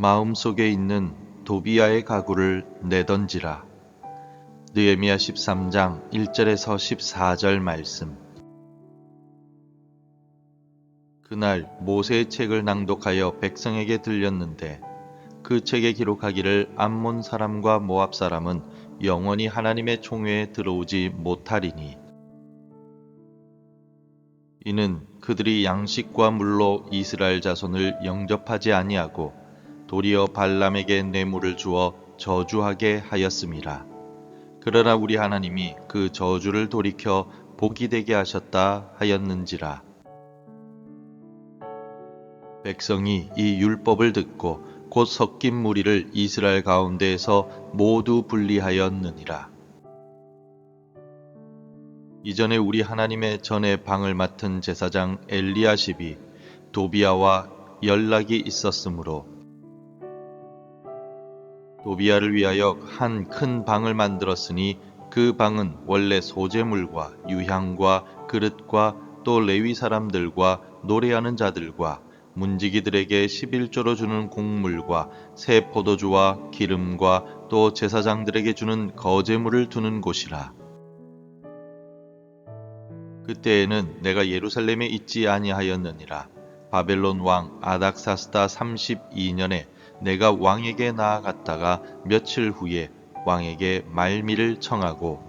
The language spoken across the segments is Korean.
마음속에 있는 도비아의 가구를 내던지라. 느헤미야 13장 1절에서 14절 말씀. 그날 모세의 책을 낭독하여 백성에게 들렸는데 그 책에 기록하기를 암몬 사람과 모압 사람은 영원히 하나님의 총회에 들어오지 못하리니 이는 그들이 양식과 물로 이스라엘 자손을 영접하지 아니하고 도리어 발람에게 뇌물을 주어 저주하게 하였음이라. 그러나 우리 하나님이 그 저주를 돌이켜 복이 되게 하셨다 하였는지라. 백성이 이 율법을 듣고 곧 섞인 무리를 이스라엘 가운데에서 모두 분리하였느니라. 이전에 우리 하나님의 전에 방을 맡은 제사장 엘리야십이 도비아와 연락이 있었으므로 도비아를 위하여 한 큰 방을 만들었으니 그 방은 원래 소재물과 유향과 그릇과 또 레위 사람들과 노래하는 자들과 문지기들에게 11조로 주는 곡물과 새 포도주와 기름과 또 제사장들에게 주는 거제물을 두는 곳이라. 그때에는 내가 예루살렘에 있지 아니하였느니라. 바벨론 왕 아닥사스다 32년에 내가 왕에게 나아갔다가 며칠 후에 왕에게 말미를 청하고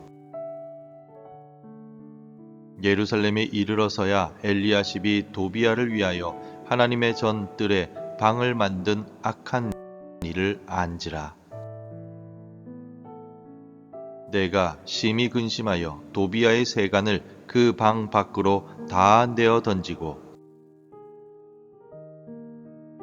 예루살렘에 이르러서야 엘리야십이 도비아를 위하여 하나님의 전 뜰에 방을 만든 악한 일을 안지라. 내가 심히 근심하여 도비아의 세간을 그 방 밖으로 다 내어 던지고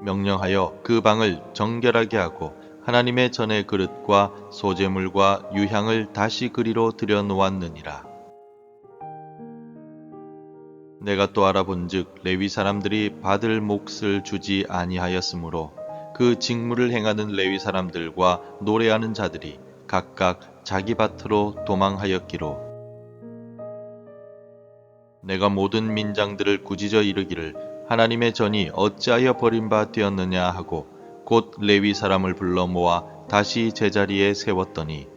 명령하여 그 방을 정결하게 하고 하나님의 전의 그릇과 소재물과 유향을 다시 그리로 들여 놓았느니라. 내가 또 알아본즉 레위 사람들이 받을 몫을 주지 아니하였으므로 그 직무를 행하는 레위 사람들과 노래하는 자들이 각각 자기 밭으로 도망하였기로 내가 모든 민장들을 꾸짖어 이르기를 하나님의 전이 어찌하여 버림바 되었느냐 하고 곧 레위 사람을 불러 모아 다시 제자리에 세웠더니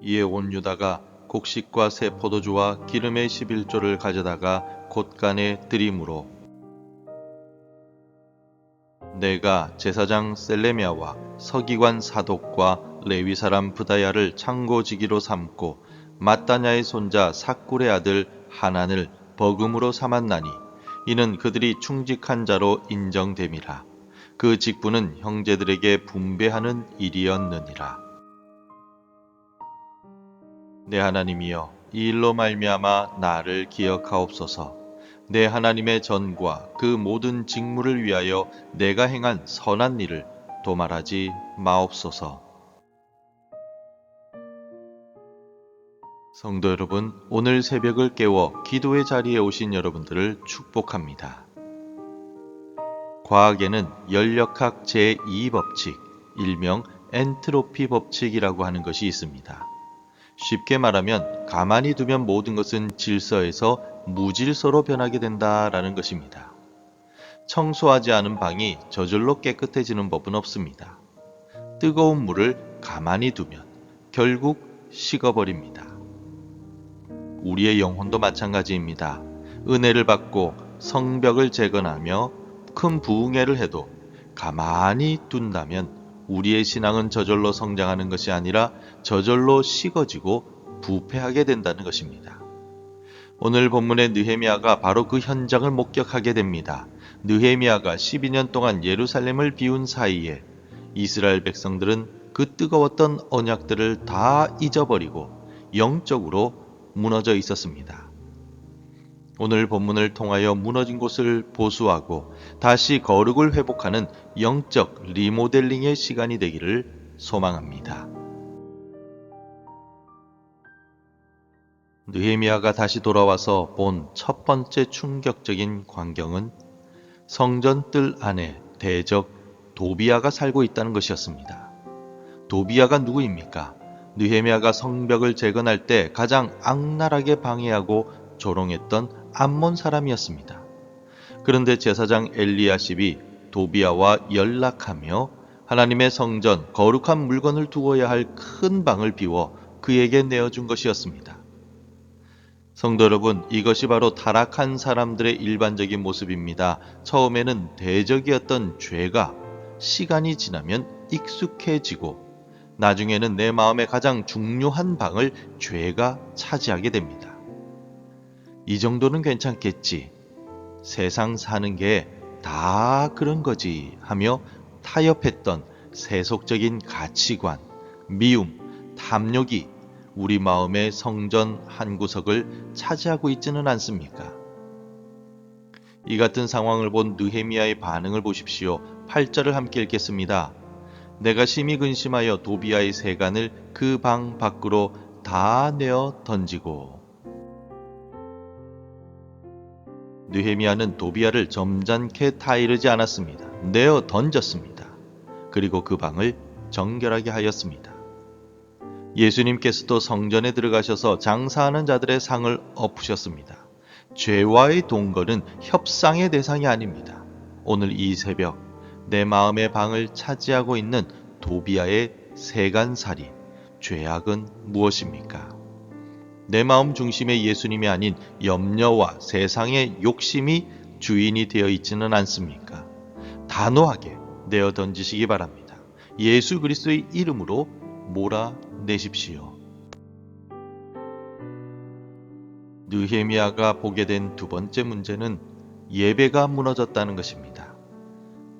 이에 온 유다가 곡식과 새 포도주와 기름의 11조를 가져다가 곳간에 들이므로 내가 제사장 셀레미아와 서기관 사독과 레위 사람 부다야를 창고지기로 삼고 마따냐의 손자 사꿀의 아들 하난을 버금으로 삼았나니 이는 그들이 충직한 자로 인정됨이라. 그 직분은 형제들에게 분배하는 일이었느니라. 내 하나님이여 이 일로 말미암아 나를 기억하옵소서. 내 하나님의 전과 그 모든 직무를 위하여 내가 행한 선한 일을 도말하지 마옵소서. 성도 여러분, 오늘 새벽을 깨워 기도의 자리에 오신 여러분들을 축복합니다. 과학에는 연력학 제2법칙, 일명 엔트로피 법칙이라고 하는 것이 있습니다. 쉽게 말하면 가만히 두면 모든 것은 질서에서 무질서로 변하게 된다라는 것입니다. 청소하지 않은 방이 저절로 깨끗해지는 법은 없습니다. 뜨거운 물을 가만히 두면 결국 식어버립니다. 우리의 영혼도 마찬가지입니다. 은혜를 받고 성벽을 재건하며 큰 부흥회를 해도 가만히 둔다면 우리의 신앙은 저절로 성장하는 것이 아니라 저절로 식어지고 부패하게 된다는 것입니다. 오늘 본문의 느헤미야가 바로 그 현장을 목격하게 됩니다. 느헤미야가 12년 동안 예루살렘을 비운 사이에 이스라엘 백성들은 그 뜨거웠던 언약들을 다 잊어버리고 영적으로 무너져 있었습니다. 오늘 본문을 통하여 무너진 곳을 보수하고 다시 거룩을 회복하는 영적 리모델링의 시간이 되기를 소망합니다. 느헤미야가 다시 돌아와서 본 첫 번째 충격적인 광경은 성전 뜰 안에 대적 도비아가 살고 있다는 것이었습니다. 도비아가 누구입니까? 느헤미야가 성벽을 재건할 때 가장 악랄하게 방해하고 조롱했던 암몬 사람이었습니다. 그런데 제사장 엘리야십이 도비아와 연락하며 하나님의 성전 거룩한 물건을 두어야 할 큰 방을 비워 그에게 내어준 것이었습니다. 성도 여러분, 이것이 바로 타락한 사람들의 일반적인 모습입니다. 처음에는 대적이었던 죄가 시간이 지나면 익숙해지고 나중에는 내 마음의 가장 중요한 방을 죄가 차지하게 됩니다. 이 정도는 괜찮겠지. 세상 사는 게 다 그런 거지 하며 타협했던 세속적인 가치관, 미움, 탐욕이 우리 마음의 성전 한 구석을 차지하고 있지는 않습니까? 이 같은 상황을 본 느헤미야의 반응을 보십시오. 8절을 함께 읽겠습니다. 내가 심히 근심하여 도비아의 세간을 그 방 밖으로 다 내어 던지고 느헤미야는 도비아를 점잖게 타이르지 않았습니다. 내어 던졌습니다. 그리고 그 방을 정결하게 하였습니다. 예수님께서도 성전에 들어가셔서 장사하는 자들의 상을 엎으셨습니다. 죄와의 동거는 협상의 대상이 아닙니다. 오늘 이 새벽 내 마음의 방을 차지하고 있는 도비아의 세간살이 죄악은 무엇입니까? 내 마음 중심에 예수님이 아닌 염려와 세상의 욕심이 주인이 되어 있지는 않습니까? 단호하게 내어 던지시기 바랍니다. 예수 그리스도의 이름으로 몰아내십시오. 느헤미야가 보게 된 두 번째 문제는 예배가 무너졌다는 것입니다.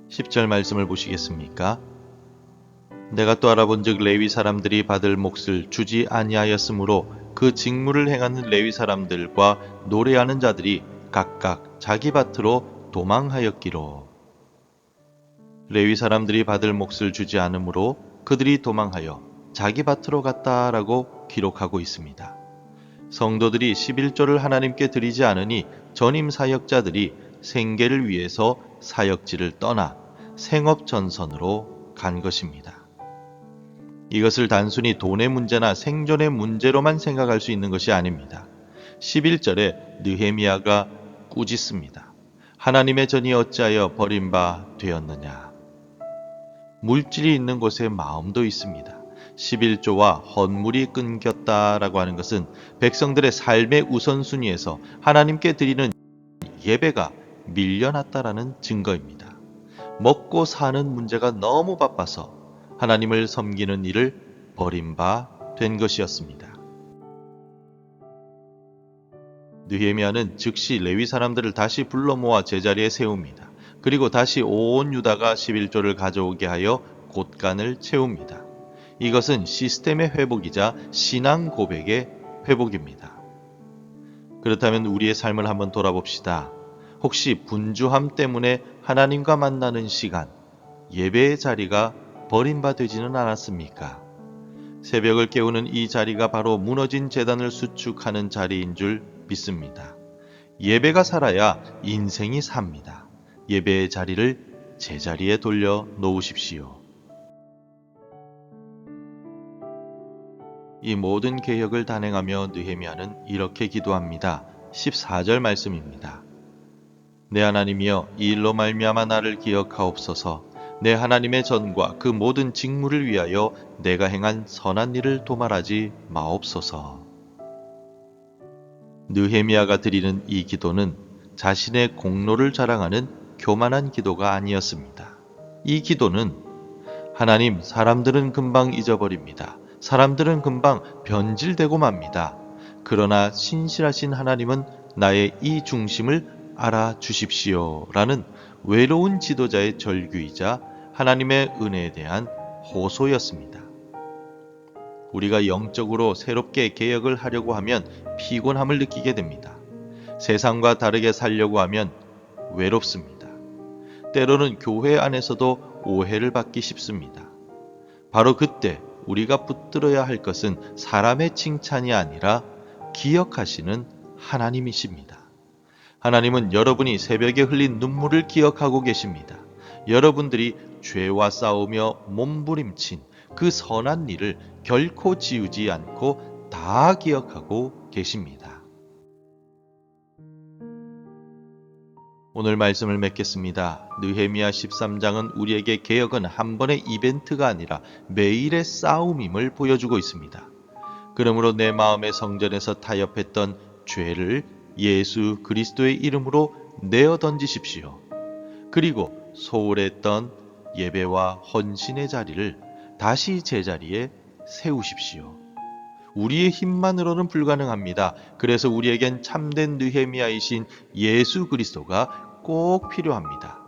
10절 말씀을 보시겠습니까? 내가 또 알아본즉 레위 사람들이 받을 몫을 주지 아니하였으므로 그 직무를 행하는 레위 사람들과 노래하는 자들이 각각 자기 밭으로 도망하였기로 레위 사람들이 받을 몫을 주지 않으므로 그들이 도망하여 자기 밭으로 갔다라고 기록하고 있습니다. 성도들이 11조를 하나님께 드리지 않으니 전임 사역자들이 생계를 위해서 사역지를 떠나 생업 전선으로 간 것입니다. 이것을 단순히 돈의 문제나 생존의 문제로만 생각할 수 있는 것이 아닙니다. 11절에 느헤미야가 꾸짖습니다. 하나님의 전이 어찌하여 버림바 되었느냐. 물질이 있는 곳에 마음도 있습니다. 11조와 헌물이 끊겼다라고 하는 것은 백성들의 삶의 우선순위에서 하나님께 드리는 예배가 밀려났다라는 증거입니다. 먹고 사는 문제가 너무 바빠서 하나님을 섬기는 일을 버림바 된 것이었습니다. 느헤미야는 즉시 레위 사람들을 다시 불러 모아 제자리에 세웁니다. 그리고 다시 온 유다가 11조를 가져오게 하여 곳간을 채웁니다. 이것은 시스템의 회복이자 신앙 고백의 회복입니다. 그렇다면 우리의 삶을 한번 돌아봅시다. 혹시 분주함 때문에 하나님과 만나는 시간, 예배의 자리가 버림받지는 않았습니까? 새벽을 깨우는 이 자리가 바로 무너진 재단을 수축하는 자리인 줄 믿습니다. 예배가 살아야 인생이 삽니다. 예배의 자리를 제자리에 돌려 놓으십시오. 이 모든 개혁을 단행하며 느헤미야는 이렇게 기도합니다. 14절 말씀입니다. 내 하나님이여 이 일로 말미암아 나를 기억하옵소서 내 하나님의 전과 그 모든 직무를 위하여 내가 행한 선한 일을 도말하지 마옵소서. 느헤미야가 드리는 이 기도는 자신의 공로를 자랑하는 교만한 기도가 아니었습니다. 이 기도는 하나님 사람들은 금방 잊어버립니다. 사람들은 금방 변질되고 맙니다. 그러나 신실하신 하나님은 나의 이 중심을 알아주십시오. 라는 외로운 지도자의 절규이자 하나님의 은혜에 대한 호소였습니다. 우리가 영적으로 새롭게 개혁을 하려고 하면 피곤함을 느끼게 됩니다. 세상과 다르게 살려고 하면 외롭습니다. 때로는 교회 안에서도 오해를 받기 쉽습니다. 바로 그때 우리가 붙들어야 할 것은 사람의 칭찬이 아니라 기억하시는 하나님이십니다. 하나님은 여러분이 새벽에 흘린 눈물을 기억하고 계십니다. 여러분들이 죄와 싸우며 몸부림친 그 선한 일을 결코 지우지 않고 다 기억하고 계십니다. 오늘 말씀을 맺겠습니다. 느헤미야 13장은 우리에게 개혁은 한 번의 이벤트가 아니라 매일의 싸움임을 보여주고 있습니다. 그러므로 내 마음의 성전에서 타협했던 죄를 예수 그리스도의 이름으로 내어 던지십시오. 그리고 소홀했던 예배와 헌신의 자리를 다시 제자리에 세우십시오. 우리의 힘만으로는 불가능합니다. 그래서 우리에겐 참된 느헤미야이신 예수 그리스도가 꼭 필요합니다.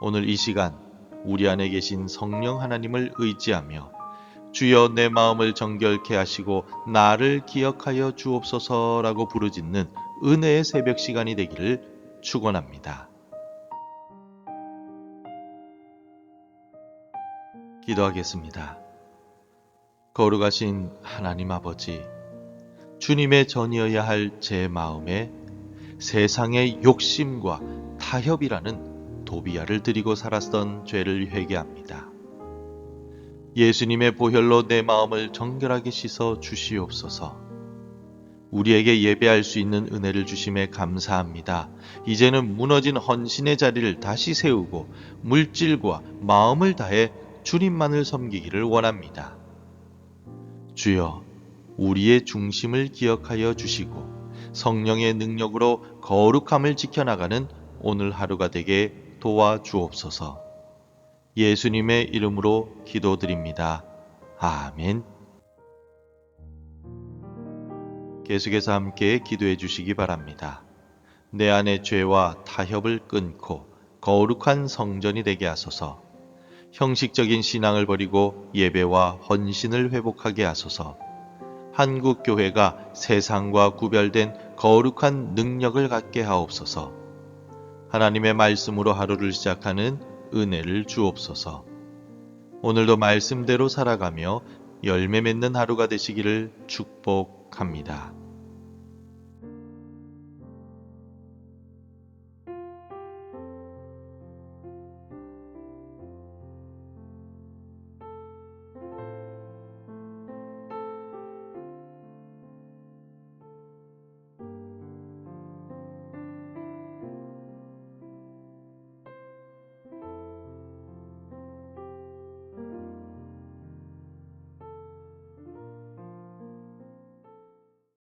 오늘 이 시간 우리 안에 계신 성령 하나님을 의지하며 주여 내 마음을 정결케 하시고 나를 기억하여 주옵소서라고 부르짖는 은혜의 새벽 시간이 되기를 축원합니다. 기도하겠습니다. 거룩하신 하나님 아버지, 주님의 전이어야 할 제 마음에 세상의 욕심과 타협이라는 도비야를 드리고 살았던 죄를 회개합니다. 예수님의 보혈로 내 마음을 정결하게 씻어 주시옵소서. 우리에게 예배할 수 있는 은혜를 주심에 감사합니다. 이제는 무너진 헌신의 자리를 다시 세우고 물질과 마음을 다해 주님만을 섬기기를 원합니다. 주여, 우리의 중심을 기억하여 주시고 성령의 능력으로 거룩함을 지켜나가는 오늘 하루가 되게 도와 주옵소서. 예수님의 이름으로 기도드립니다. 아멘. 계속해서 함께 기도해 주시기 바랍니다. 내 안의 죄와 타협을 끊고 거룩한 성전이 되게 하소서. 형식적인 신앙을 버리고 예배와 헌신을 회복하게 하소서. 한국 교회가 세상과 구별된 거룩한 능력을 갖게 하옵소서. 하나님의 말씀으로 하루를 시작하는 은혜를 주옵소서. 오늘도 말씀대로 살아가며 열매 맺는 하루가 되시기를 축복합니다.